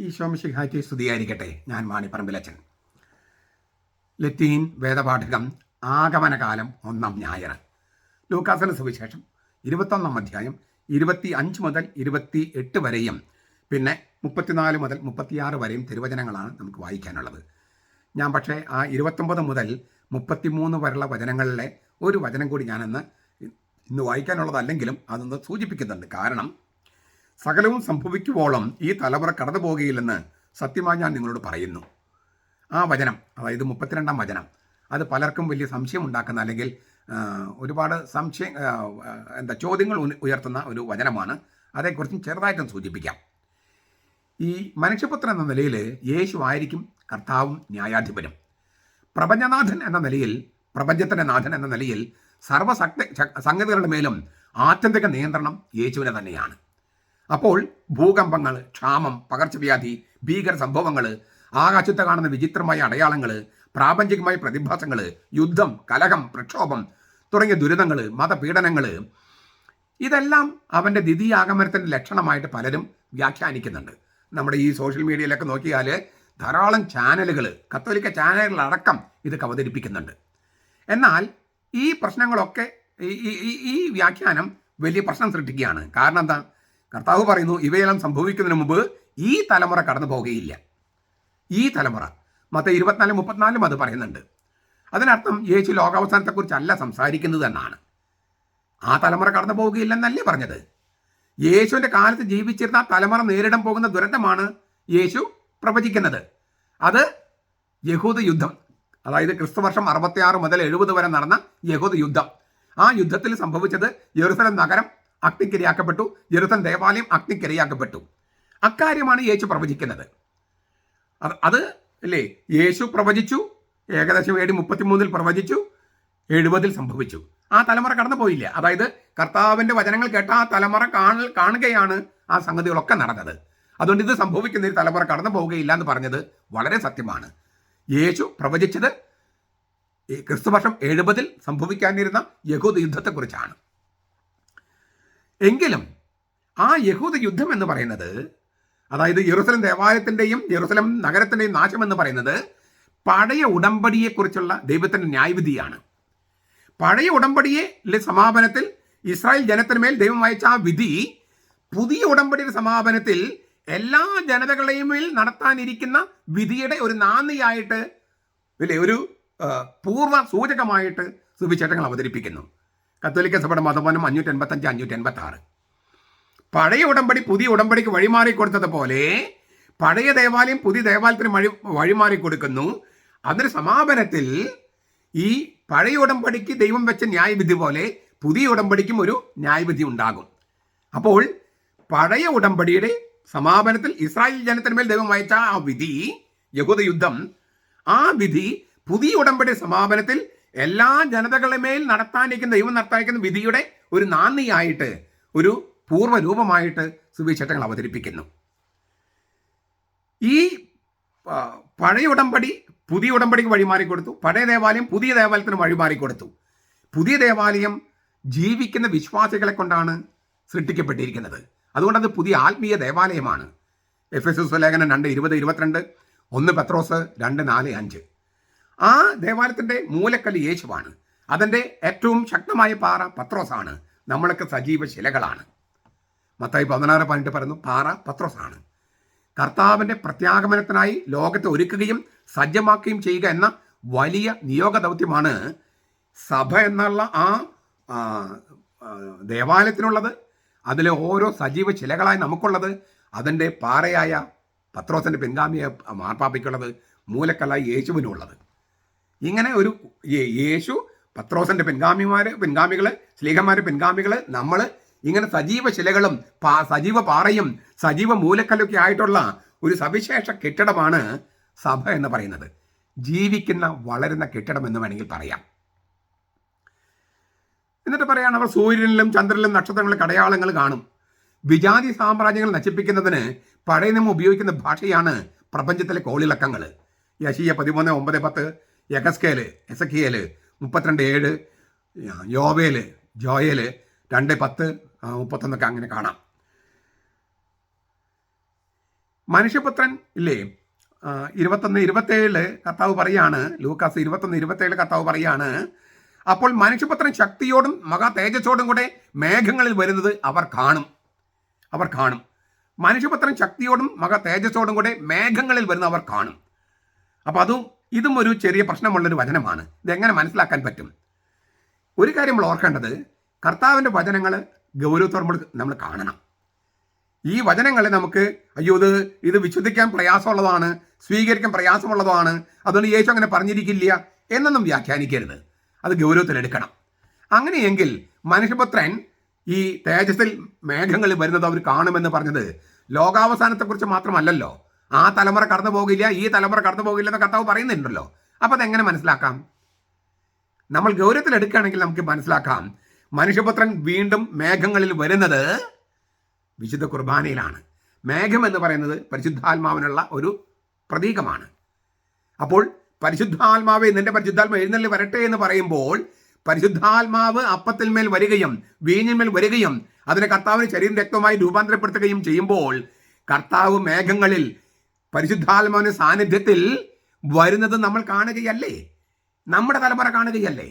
ഈശോമിഷിഹാറ്റി സ്തുതിയായിരിക്കട്ടെ. ഞാൻ മാണിപ്പറമ്പിലച്ചൻ. ലത്തീൻ വേദപാഠകം ആഗമനകാലം ഒന്നാം ഞായർ. ലൂക്കാസന സുവിശേഷം ഇരുപത്തൊന്നാം അധ്യായം ഇരുപത്തി അഞ്ച് മുതൽ ഇരുപത്തി എട്ട് വരെയും പിന്നെ മുപ്പത്തിനാല് മുതൽ മുപ്പത്തിയാറ് വരെയും തിരുവചനങ്ങളാണ് നമുക്ക് വായിക്കാനുള്ളത്. ഞാൻ പക്ഷേ ആ ഇരുപത്തൊമ്പത് മുതൽ മുപ്പത്തിമൂന്ന് വരെയുള്ള വചനങ്ങളിലെ ഒരു വചനം കൂടി ഞാനിന്ന് ഇന്ന് വായിക്കാനുള്ളതല്ലെങ്കിലും അതൊന്ന് സൂചിപ്പിക്കുന്നുണ്ട്. കാരണം സകലവും സംഭവിക്കുവോളം ഈ തലമുറ കടന്നു പോകുകയില്ലെന്ന് സത്യമായി ഞാൻ നിങ്ങളോട് പറയുന്നു. ആ വചനം അതായത് മുപ്പത്തിരണ്ടാം വചനം അത് പലർക്കും വലിയ സംശയം ഉണ്ടാക്കുന്ന അല്ലെങ്കിൽ ഒരുപാട് സംശയം എന്താ ചോദ്യങ്ങൾ ഉയർത്തുന്ന ഒരു വചനമാണ്. അതേക്കുറിച്ചും ചെറുതായിട്ടും സൂചിപ്പിക്കാം. ഈ മനുഷ്യപുത്രൻ എന്ന നിലയിൽ യേശു ആയിരിക്കും കർത്താവും ന്യായാധിപനും. പ്രപഞ്ചനാഥൻ എന്ന നിലയിൽ പ്രപഞ്ചത്തിന്റെ നാഥൻ എന്ന നിലയിൽ സർവസക്തി സംഗതികളുടെ മേലും ആത്യന്തിക നിയന്ത്രണം യേശുവിനെ തന്നെയാണ്. അപ്പോൾ ഭൂകമ്പങ്ങൾ ക്ഷാമം പകർച്ചവ്യാധി ഭീകര സംഭവങ്ങൾ ആകാശത്ത് കാണുന്ന വിചിത്രമായ അടയാളങ്ങൾ പ്രാപഞ്ചികമായ പ്രതിഭാസങ്ങൾ യുദ്ധം കലഹം പ്രക്ഷോഭം തുടങ്ങിയ ദുരിതങ്ങൾ മതപീഡനങ്ങൾ ഇതെല്ലാം അവന്റെ ദ്വിതീയ ആഗമനത്തിന്റെ ലക്ഷണമായിട്ട് പലരും വ്യാഖ്യാനിക്കുന്നുണ്ട്. നമ്മുടെ ഈ സോഷ്യൽ മീഡിയയിലൊക്കെ നോക്കിയാൽ ധാരാളം ചാനലുകൾ കത്തോലിക്ക ചാനലുകളടക്കം ഇതൊക്കെ അവതരിപ്പിക്കുന്നുണ്ട് എന്നാൽ ഈ പ്രശ്നങ്ങളൊക്കെ ഈ- ഈ വ്യാഖ്യാനം വലിയ പ്രശ്നം സൃഷ്ടിക്കുകയാണ്. കാരണം എന്താ? കർത്താവ് പറയുന്നു ഇവയെല്ലാം സംഭവിക്കുന്നതിന് മുമ്പ് ഈ തലമുറ കടന്നു പോകുകയില്ല. ഈ തലമുറ. മറ്റേ ഇരുപത്തിനാല് മുപ്പത്തിനാലും അത് പറയുന്നുണ്ട്. അതിനർത്ഥം യേശു ലോകാവസാനത്തെക്കുറിച്ചല്ല സംസാരിക്കുന്നത് എന്നാണ്. ആ തലമുറ കടന്നു പോവുകയില്ലെന്നല്ലേ പറഞ്ഞത്? യേശുവിന്റെ കാലത്ത് ജീവിച്ചിരുന്ന തലമുറ നേരിടാൻ പോകുന്ന ദുരന്തമാണ് യേശു പ്രവചിക്കുന്നത്. അത് യഹൂദ യുദ്ധം. അതായത് ക്രിസ്തുവർഷം അറുപത്തിയാറ് മുതൽ എഴുപത് വരെ നടന്ന യഹൂദ യുദ്ധം. ആ യുദ്ധത്തിൽ സംഭവിച്ചത് യെറുസലം നഗരം അഗ്നിക്കിരയാക്കപ്പെട്ടു ജെറുസൻ ദേവാലയം അഗ്നിക്കിരയാക്കപ്പെട്ടു അക്കാര്യമാണ് യേശു പ്രവചിക്കുന്നത്. അത് അത് അല്ലേ? യേശു പ്രവചിച്ചു. ഏകദേശം ഏഴ് മുപ്പത്തിമൂന്നിൽ പ്രവചിച്ചു. എഴുപതിൽ സംഭവിച്ചു. ആ തലമുറ കടന്നു പോയില്ല അതായത് കർത്താവിന്റെ വചനങ്ങൾ കേട്ട ആ തലമുറ കാണൽ കാണുകയാണ് ആ സംഗതികളൊക്കെ നടന്നത്. അതുകൊണ്ട് ഇത് സംഭവിക്കുന്ന ഒരു തലമുറ കടന്നു പോവുകയില്ല എന്ന് പറഞ്ഞത് വളരെ സത്യമാണ്. യേശു പ്രവചിച്ചത് ക്രിസ്തുവർഷം എഴുപതിൽ സംഭവിക്കാനിരുന്ന യഹൂദ യുദ്ധത്തെക്കുറിച്ചാണ്. എങ്കിലും ആ യഹൂദ യുദ്ധം എന്ന് പറയുന്നത് അതായത് യെറുസലം ദേവാലയത്തിന്റെയും യെറുസലം നഗരത്തിന്റെയും നാശം എന്ന് പറയുന്നത് പഴയ ഉടമ്പടിയെക്കുറിച്ചുള്ള ദൈവത്തിന്റെ ന്യായവിധിയാണ്. പഴയ ഉടമ്പടിയെ സമാപനത്തിൽ ഇസ്രായേൽ ജനത്തിന് മേൽ ദൈവം അയച്ച ആ വിധി പുതിയ ഉടമ്പടിയുടെ സമാപനത്തിൽ എല്ലാ ജനതകളെയും മേൽ നടത്താനിരിക്കുന്ന വിധിയുടെ ഒരു നാന്ദിയായിട്ട് ഇല്ലേ ഒരു പൂർവ സൂചകമായിട്ട് സുവിശേഷങ്ങൾ അവതരിപ്പിക്കുന്നു. കത്തോലിക്ക സഭയുടെ മതപനം അഞ്ഞൂറ്റി എൺപത്തഞ്ച് അഞ്ഞൂറ്റി എൺപത്തി ആറ് പഴയ ഉടമ്പടി പുതിയ ഉടമ്പടിക്ക് വഴിമാറി കൊടുത്തതുപോലെ പഴയ ദേവാലയം പുതിയ ദേവാലയത്തിന് വഴി വഴിമാറി കൊടുക്കുന്നു. അതിന് സമാപനത്തിൽ ഈ പഴയ ഉടമ്പടിക്ക് ദൈവം വെച്ച ന്യായവിധി പോലെ പുതിയ ഉടമ്പടിക്കും ഒരു ന്യായവിധി ഉണ്ടാകും. അപ്പോൾ പഴയ ഉടമ്പടിയുടെ സമാപനത്തിൽ ഇസ്രായേൽ ജനത്തിന് മേൽ ദൈവം അയച്ച ആ വിധി യഹൂദ യുദ്ധം ആ വിധി പുതിയ ഉടമ്പടി സമാപനത്തിൽ എല്ലാ ജനതകളുമേൽ നടത്താനിരിക്കുന്ന ദൈവം നടത്താനിരിക്കുന്ന വിധിയുടെ ഒരു നാന്ദിയായിട്ട് ഒരു പൂർവരൂപമായിട്ട് സുവിശേഷങ്ങൾ അവതരിപ്പിക്കുന്നു. ഈ പഴയ ഉടമ്പടി പുതിയ ഉടമ്പടിക്ക് വഴിമാറി കൊടുത്തു. പഴയ ദേവാലയം പുതിയ ദേവാലയത്തിന് വഴിമാറി കൊടുത്തു. പുതിയ ദേവാലയം ജീവിക്കുന്ന വിശ്വാസികളെ കൊണ്ടാണ് സൃഷ്ടിക്കപ്പെട്ടിരിക്കുന്നത്. അതുകൊണ്ടത് പുതിയ ആത്മീയ ദേവാലയമാണ്. എഫ് എസ് എസ് ലേഖനം രണ്ട് ഇരുപത് ഇരുപത്തിരണ്ട് ഒന്ന് പത്രോസ് രണ്ട് നാല് അഞ്ച്. ആ ദേവാലയത്തിന്റെ മൂലക്കല്ല് യേശുവാണ്. അതിന്റെ ഏറ്റവും ശക്തമായ പാറ പത്രോസാണ്. നമ്മളൊക്കെ സജീവ ശിലകളാണ്. മത്തായി പതിനാറ് പതിനെട്ട് പറയുന്നു പാറ പത്രോസാണ്. കർത്താവിന്റെ പ്രത്യാഗമനത്തിനായി ലോകത്തെ ഒരുക്കുകയും സജ്ജമാക്കുകയും ചെയ്യുക എന്ന വലിയ നിയോഗ ദൗത്യമാണ് സഭ എന്നുള്ള ആ ദേവാലയത്തിനുള്ളത്. അതിലെ ഓരോ സജീവ ശിലകളായി നമുക്കുള്ളത് അതിന്റെ പാറയായ പത്രോസിന്റെ പിൻഗാമിയെ മാർപ്പാപ്പയ്ക്കുള്ളത് മൂലക്കല്ലായി യേശുവിനുള്ളത്. ഇങ്ങനെ ഒരു യേശു പത്രോസന്റെ പെൻഗാമിമാര് പെൻഗാമികൾ സ്ലീഹന്മാര് പെൻഗാമികൾ നമ്മൾ ഇങ്ങനെ സജീവ ശിലകളും സജീവ പാറയും സജീവ മൂലക്കല്ലൊക്കെ ആയിട്ടുള്ള ഒരു സവിശേഷ കെട്ടിടമാണ് സഭ എന്ന് പറയുന്നത്. ജീവിക്കുന്ന വളരുന്ന കെട്ടിടം എന്ന് വേണമെങ്കിൽ പറയാം. എന്നിട്ട് പറയാണ് അവർ സൂര്യനിലും ചന്ദ്രനിലും നക്ഷത്രങ്ങളിലും അടയാളങ്ങൾ കാണും. വിജാതി സാമ്രാജ്യങ്ങൾ നശിപ്പിക്കുന്നതിന് പഴയ നിയമം ഉപയോഗിക്കുന്ന ഭാഷയാണ് പ്രപഞ്ചത്തിലെ കോളിളക്കങ്ങൾ യശീയ പതിമൂന്ന് ഒമ്പത് പത്ത്. യഗസ്കേൽ എസക്കിയേൽ മുപ്പത്തിരണ്ട് ഏഴ് യോവേൽ ജോയേൽ രണ്ട് പത്ത് മുപ്പത്തൊന്നൊക്കെ അങ്ങനെ കാണാം. മനുഷ്യപുത്രൻ ഇല്ലേ? ഇരുപത്തൊന്ന് ഇരുപത്തേഴിൽ കർത്താവ് പറയാണ് ലൂക്കാസ് ഇരുപത്തൊന്ന് ഇരുപത്തേഴ് കർത്താവ് പറയാണ് അപ്പോൾ മനുഷ്യപുത്രൻ ശക്തിയോടും മഹാ തേജസ്സോടും കൂടെ മേഘങ്ങളിൽ വരുന്നത് അവർ കാണും. അവർ കാണും. മനുഷ്യപുത്രൻ ശക്തിയോടും മഹാ തേജസ്സോടും കൂടെ മേഘങ്ങളിൽ വരുന്ന അവർ കാണും. അപ്പോൾ അതും ഇതും ഒരു ചെറിയ പ്രശ്നമുള്ളൊരു വചനമാണ്. ഇതെങ്ങനെ മനസ്സിലാക്കാൻ പറ്റും? ഒരു കാര്യം നമ്മൾ ഓർക്കേണ്ടത് കർത്താവിന്റെ വചനങ്ങൾ ഗൗരവത്തോടെ നമ്മൾ നമ്മൾ കാണണം. ഈ വചനങ്ങളെ നമുക്ക് അയ്യോ ഇത് ഇത് വിശ്വസിക്കാൻ പ്രയാസമുള്ളതാണ് സ്വീകരിക്കാൻ പ്രയാസമുള്ളതാണ് അതുകൊണ്ട് യേശു അങ്ങനെ പറഞ്ഞിരിക്കില്ല എന്നൊന്നും വ്യാഖ്യാനിക്കരുത്. അത് ഗൗരവത്തിലെടുക്കണം അങ്ങനെയെങ്കിൽ മനുഷ്യപുത്രൻ ഈ തേജസ്സിൽ മേഘങ്ങളിൽ വരുന്നത് അവർ കാണുമെന്ന് പറഞ്ഞത് ലോകാവസാനത്തെക്കുറിച്ച് മാത്രമല്ലല്ലോ. ആ തലമുറ കടന്നു പോകില്ല ഈ തലമുറ കടന്നു പോകില്ല എന്ന് കർത്താവ് പറയുന്നുണ്ടല്ലോ. അപ്പം അതെങ്ങനെ മനസ്സിലാക്കാം? നമ്മൾ ഗൗരവത്തിൽ എടുക്കുകയാണെങ്കിൽ നമുക്ക് മനസ്സിലാക്കാം. മനുഷ്യപുത്രൻ വീണ്ടും മേഘങ്ങളിൽ വരുന്നത് വിശുദ്ധ കുർബാനയിലാണ്. മേഘം എന്ന് പറയുന്നത് പരിശുദ്ധാത്മാവിനുള്ള ഒരു പ്രതീകമാണ്. അപ്പോൾ പരിശുദ്ധാത്മാവ് നിന്റെ പരിശുദ്ധാത്മാവ് എഴുന്നള്ളി വരട്ടെ എന്ന് പറയുമ്പോൾ പരിശുദ്ധാത്മാവ് അപ്പത്തിൽ മേൽ വരികയും വീഞ്ഞിന്മേൽ വരികയും അതിനെ കർത്താവിന് ശരീരം രക്തമായി രൂപാന്തരപ്പെടുത്തുകയും ചെയ്യുമ്പോൾ കർത്താവ് മേഘങ്ങളിൽ പരിശുദ്ധാത്മാവിന്റെ സാന്നിധ്യത്തിൽ വരുന്നത് നമ്മൾ കാണുകയല്ലേ? നമ്മുടെ തലമുറ കാണുകയല്ലേ?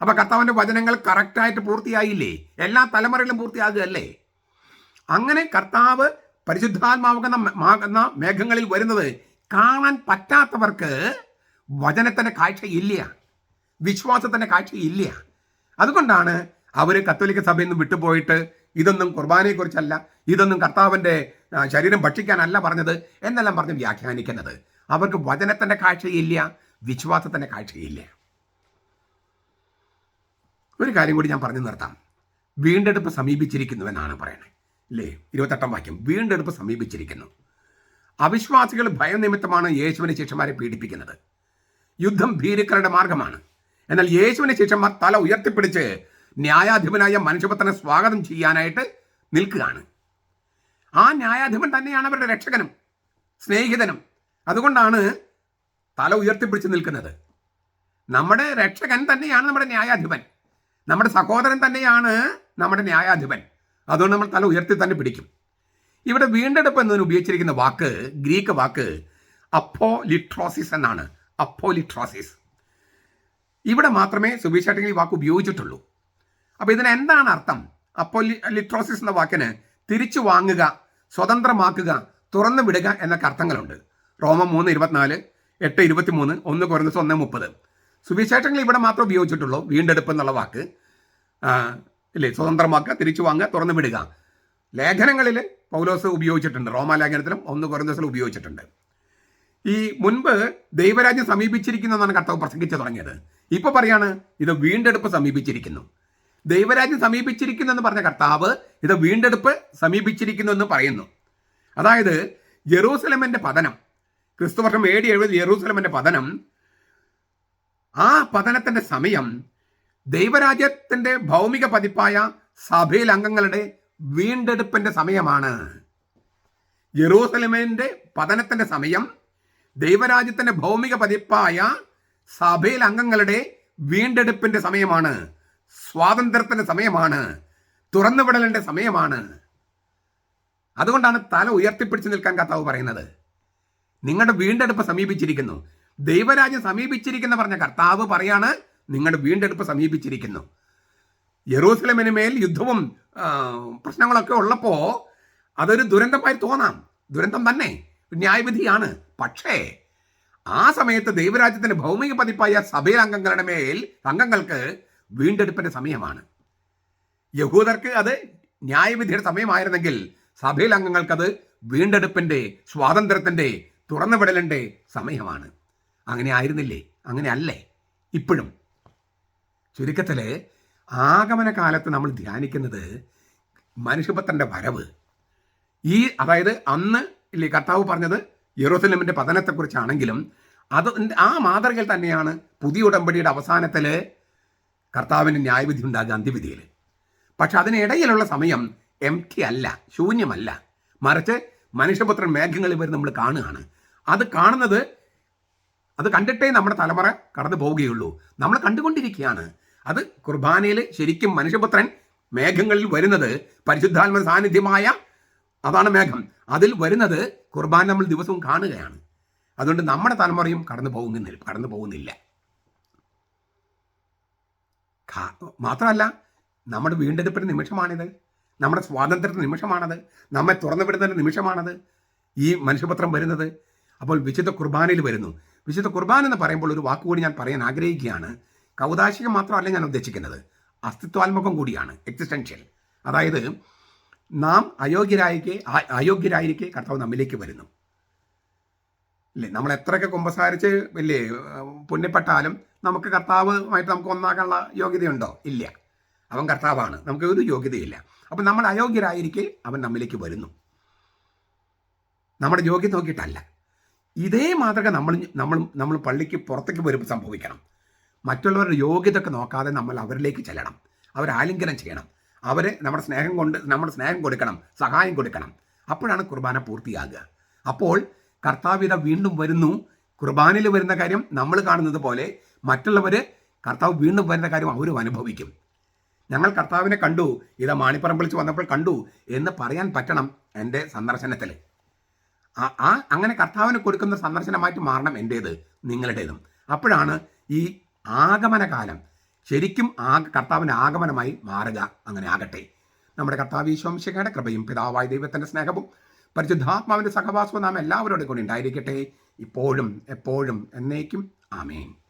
അപ്പൊ കർത്താവിന്റെ വചനങ്ങൾ കറക്റ്റായിട്ട് പൂർത്തിയായില്ലേ? എല്ലാ തലമുറയിലും പൂർത്തിയാകുകയല്ലേ? അങ്ങനെ കർത്താവ് പരിശുദ്ധാത്മാവുന്ന മേഘങ്ങളിൽ വരുന്നത് കാണാൻ പറ്റാത്തവർക്ക് വചനത്തിന്റെ കാഴ്ചയില്ല. വിശ്വാസത്തിന്റെ കാഴ്ചയില്ല. അതുകൊണ്ടാണ് അവർ കത്തോലിക്ക സഭയിൽ നിന്ന് വിട്ടുപോയിട്ട് ഇതൊന്നും കുർബാനയെക്കുറിച്ചല്ല ഇതൊന്നും കർത്താവിന്റെ ശരീരം ഭക്ഷിക്കാനല്ല പറഞ്ഞത് എന്നെല്ലാം പറഞ്ഞ് വ്യാഖ്യാനിക്കുന്നത്. അവർക്ക് വചനത്തിന്റെ കാഴ്ചയില്ല വിശ്വാസത്തിന്റെ കാഴ്ചയില്ല. ഒരു കാര്യം കൂടി ഞാൻ പറഞ്ഞു നിർത്താം. വീണ്ടെടുപ്പ് സമീപിച്ചിരിക്കുന്നു എന്നാണ് പറയുന്നത് ഇല്ലേ? ഇരുപത്തെട്ടാം വാക്യം. വീണ്ടെടുപ്പ് സമീപിച്ചിരിക്കുന്നു. അവിശ്വാസികൾ ഭയം നിമിത്തമാണ് യേശുവിനെ ശിഷ്യന്മാരെ പീഡിപ്പിക്കുന്നത്. യുദ്ധം ഭീരുക്കളുടെ മാർഗമാണ്. എന്നാൽ യേശുവിനെ ശിഷ്യന്മാർ തല ഉയർത്തിപ്പിടിച്ച് ന്യായാധിപനായ മനുഷ്യപുത്രനെ സ്വാഗതം ചെയ്യാനായിട്ട് നിൽക്കുകയാണ്. ആ ന്യായാധിപൻ തന്നെയാണ് അവരുടെ രക്ഷകനും സ്നേഹിതനും. അതുകൊണ്ടാണ് തല ഉയർത്തിപ്പിടിച്ച് നിൽക്കുന്നത്. നമ്മുടെ രക്ഷകൻ തന്നെയാണ് നമ്മുടെ ന്യായാധിപൻ. നമ്മുടെ സഹോദരൻ തന്നെയാണ് നമ്മുടെ ന്യായാധിപൻ. അതുകൊണ്ട് നമ്മൾ തല ഉയർത്തി തന്നെ പിടിക്കും. ഇവിടെ വീണ്ടെടുപ്പ് എന്നതിന് ഉപയോഗിച്ചിരിക്കുന്ന വാക്ക് ഗ്രീക്ക് വാക്ക് അപ്പോ ലിട്രോസിസ് എന്നാണ്. അപ്പോലിട്രോസിസ്. ഇവിടെ മാത്രമേ സുവിശേഷത്തിൽ ഈ വാക്ക് ഉപയോഗിച്ചിട്ടുള്ളൂ. അപ്പോൾ ഇതിന് എന്താണ് അർത്ഥം? അപ്പോ ലിട്രോസിസ് എന്ന വാക്കിന് തിരിച്ചു വാങ്ങുക സ്വതന്ത്രമാക്കുക തുറന്നു വിടുക എന്നൊക്കെ അർത്ഥങ്ങളുണ്ട്. റോമ മൂന്ന് ഇരുപത്തിനാല് എട്ട് ഇരുപത്തി മൂന്ന് ഒന്ന് കുറഞ്ഞത് ഒന്ന് മുപ്പത്. സുവിശേഷങ്ങൾ ഇവിടെ മാത്രമേ ഉപയോഗിച്ചിട്ടുള്ളൂ. വീണ്ടെടുപ്പ് എന്നുള്ള വാക്ക്. ഇല്ലേ? സ്വതന്ത്രമാക്കുക തിരിച്ചു വാങ്ങുക തുറന്നു വിടുക. ലേഖനങ്ങളിൽ പൗലോസ് ഉപയോഗിച്ചിട്ടുണ്ട്. റോമ ലേഖനത്തിലും ഒന്ന് കുറഞ്ഞ ഉപയോഗിച്ചിട്ടുണ്ട്. ഈ മുൻപ് ദൈവരാജ്യം സമീപിച്ചിരിക്കുന്നു എന്നാണ് കർത്താവ് പ്രസംഗിച്ചു തുടങ്ങിയത്. ഇപ്പൊ പറയാണ് ഇത് വീണ്ടെടുപ്പ് സമീപിച്ചിരിക്കുന്നു. ദൈവരാജ്യം സമീപിച്ചിരിക്കുന്നു എന്ന് പറഞ്ഞ കർത്താവ് ഇത് വീണ്ടെടുപ്പ് സമീപിച്ചിരിക്കുന്നു എന്ന് പറയുന്നു. അതായത് ജെറൂസലമിന്റെ പതനം ക്രിസ്തുവർഷം ഏടി എഴുപത് ജെറൂസലമിന്റെ പതനം ആ പതനത്തിന്റെ സമയം ദൈവരാജ്യത്തിന്റെ ഭൗമിക പതിപ്പായ സഭയിൽ അംഗങ്ങളുടെ വീണ്ടെടുപ്പിന്റെ സമയമാണ്. ജെറൂസലമിന്റെ പതനത്തിന്റെ സമയം ദൈവരാജ്യത്തിന്റെ ഭൗമിക പതിപ്പായ സഭയിൽ അംഗങ്ങളുടെ വീണ്ടെടുപ്പിന്റെ സമയമാണ്. സ്വാതന്ത്ര്യത്തിന്റെ സമയമാണ് തുറന്നുവിടലിന്റെ സമയമാണ്. അതുകൊണ്ടാണ് തല ഉയർത്തിപ്പിടിച്ച് നിൽക്കാൻ കർത്താവ് പറയുന്നത്. നിങ്ങളുടെ വീണ്ടെടുപ്പ് സമീപിച്ചിരിക്കുന്നു. ദൈവരാജ്യം സമീപിച്ചിരിക്കുന്ന പറഞ്ഞ കർത്താവ് പറയാണ് നിങ്ങളുടെ വീണ്ടെടുപ്പ് സമീപിച്ചിരിക്കുന്നു. യെറൂസലമിന് മേൽ യുദ്ധവും പ്രശ്നങ്ങളൊക്കെ ഉള്ളപ്പോൾ അതൊരു ദുരന്തമായി തോന്നാം. ദുരന്തം തന്നെ ന്യായവിധിയാണ്. പക്ഷേ ആ സമയത്ത് ദൈവരാജ്യത്തിന്റെ ഭൗമിക പതിപ്പായ സഭയിലെ അംഗങ്ങളുടെ മേൽ അംഗങ്ങൾക്ക് വീണ്ടെടുപ്പിന്റെ സമയമാണ്. യഹൂദർക്ക് അത് ന്യായവിധിയുടെ സമയമായിരുന്നെങ്കിൽ സഭയിൽ അംഗങ്ങൾക്കത് വീണ്ടെടുപ്പിന്റെ സ്വാതന്ത്ര്യത്തിന്റെ തുറന്നുവിടലിന്റെ സമയമാണ്. അങ്ങനെ ആയിരുന്നില്ലേ? അങ്ങനെ അല്ലേ? ഇപ്പോഴും. ചുരുക്കത്തിൽ ആഗമന കാലത്ത് നമ്മൾ ധ്യാനിക്കുന്നത് മനുഷ്യപുത്രന്റെ വരവ്. ഈ അതായത് അന്ന് ഇല്ലേ കർത്താവ് പറഞ്ഞത് യെറൂസലമിന്റെ പതനത്തെക്കുറിച്ചാണെങ്കിലും അത് ആ മാതൃകയിൽ തന്നെയാണ് പുതിയ ഉടമ്പടിയുടെ അവസാനത്തിൽ കർത്താവിന്റെ ന്യായവിധി ഉണ്ടാകുക അന്ത്യവിധിയിൽ. പക്ഷെ അതിനിടയിലുള്ള സമയം എം ടി അല്ല ശൂന്യമല്ല. മറിച്ച് മനുഷ്യപുത്രൻ മേഘങ്ങളിൽ വരെ നമ്മൾ കാണുകയാണ്. അത് കാണുന്നത് അത് കണ്ടിട്ടേ നമ്മുടെ തലമുറ കടന്നു പോവുകയുള്ളൂ. നമ്മൾ കണ്ടുകൊണ്ടിരിക്കുകയാണ്. അത് കുർബാനയിൽ ശരിക്കും മനുഷ്യപുത്രൻ മേഘങ്ങളിൽ വരുന്നത് പരിശുദ്ധാത്മ സാന്നിധ്യമായ അതാണ് മേഘം. അതിൽ വരുന്നത് കുർബാന നമ്മൾ ദിവസവും കാണുകയാണ്. അതുകൊണ്ട് നമ്മുടെ തലമുറയും കടന്നു പോകുന്നില്ല കടന്നു പോകുന്നില്ല. മാത്രമല്ല നമ്മുടെ വീണ്ടെടുപ്പിന്റെ നിമിഷമാണിത് നമ്മുടെ സ്വാതന്ത്ര്യത്തിന്റെ നിമിഷമാണത് നമ്മെ തുറന്നു വിടുന്നതിന്റെ നിമിഷമാണത് ഈ മനുഷ്യപത്രം വരുന്നത്. അപ്പോൾ വിശുദ്ധ കുർബാനയിൽ വരുന്നു. വിശുദ്ധ കുർബാന എന്ന് പറയുമ്പോൾ ഒരു വാക്കുകൂടി ഞാൻ പറയാൻ ആഗ്രഹിക്കുകയാണ്. കൗതാശികം മാത്രമല്ല ഞാൻ ഉദ്ദേശിക്കുന്നത്. അസ്തിത്വാത്മകം കൂടിയാണ് എക്സിസ്റ്റൻഷ്യൽ അതായത് നാം അയോഗ്യരായിരിക്കെ അയോഗ്യരായിരിക്കെ കർത്താവ് നമ്മിലേക്ക് വരുന്നു. അല്ലേ നമ്മൾ എത്രയൊക്കെ കുമ്പസാരിച്ച് വലിയ പുണ്യപ്പെട്ടാലും നമുക്ക് കർത്താവുമായിട്ട് നമുക്ക് ഒന്നാകാനുള്ള യോഗ്യതയുണ്ടോ? ഇല്ല. അവൻ കർത്താവാണ്. നമുക്ക് ഒരു യോഗ്യതയില്ല. അപ്പം നമ്മൾ അയോഗ്യരായിരിക്കെ അവൻ നമ്മിലേക്ക് വരുന്നു. നമ്മുടെ യോഗ്യത നോക്കിയിട്ടല്ല. ഇതേ മാതൃക നമ്മൾ നമ്മൾ നമ്മൾ പള്ളിക്ക് പുറത്തേക്ക് വരുമ്പോൾ സംഭവിക്കണം. മറ്റുള്ളവരുടെ യോഗ്യത ഒക്കെ നോക്കാതെ നമ്മൾ അവരിലേക്ക് ചെല്ലണം. അവരെ ആലിംഗനം ചെയ്യണം. അവരെ നമ്മുടെ സ്നേഹം കൊണ്ട് നമ്മുടെ സ്നേഹം കൊടുക്കണം. സഹായം കൊടുക്കണം. അപ്പോഴാണ് കുർബാന പൂർത്തിയാകുക. അപ്പോൾ കർത്താവിത വീണ്ടും വരുന്നു. കുർബാനയിൽ വരുന്ന കാര്യം നമ്മൾ കാണുന്നത് പോലെ മറ്റുള്ളവർ കർത്താവ് വീണ്ടും വരുന്ന കാര്യം അവരും അനുഭവിക്കും. ഞങ്ങൾ കർത്താവിനെ കണ്ടു ഇത് മാണിപ്പറമ്പിൽ വെച്ച് വന്നപ്പോൾ കണ്ടു എന്ന് പറയാൻ പറ്റണം എന്റെ സന്ദർശനത്തിൽ. ആ ആ അങ്ങനെ കർത്താവിന് കൊടുക്കുന്ന സന്ദർശനമായിട്ട് മാറണം എന്റേത് നിങ്ങളുടേതും. അപ്പോഴാണ് ഈ ആഗമനകാലം ശരിക്കും ആ കർത്താവിന്റെ ആഗമനമായി മാറുക അങ്ങനെ ആകട്ടെ. നമ്മുടെ കർത്താവ് ഈശോംശികയുടെ കൃപയും പിതാവായ ദൈവത്തിന്റെ സ്നേഹവും പരിശുദ്ധാത്മാവിന്റെ സഹവാസവും നാം എല്ലാവരോടും കൂടി ഉണ്ടായിരിക്കട്ടെ. ഇപ്പോഴും എപ്പോഴും എന്നേക്കും ആമേൻ.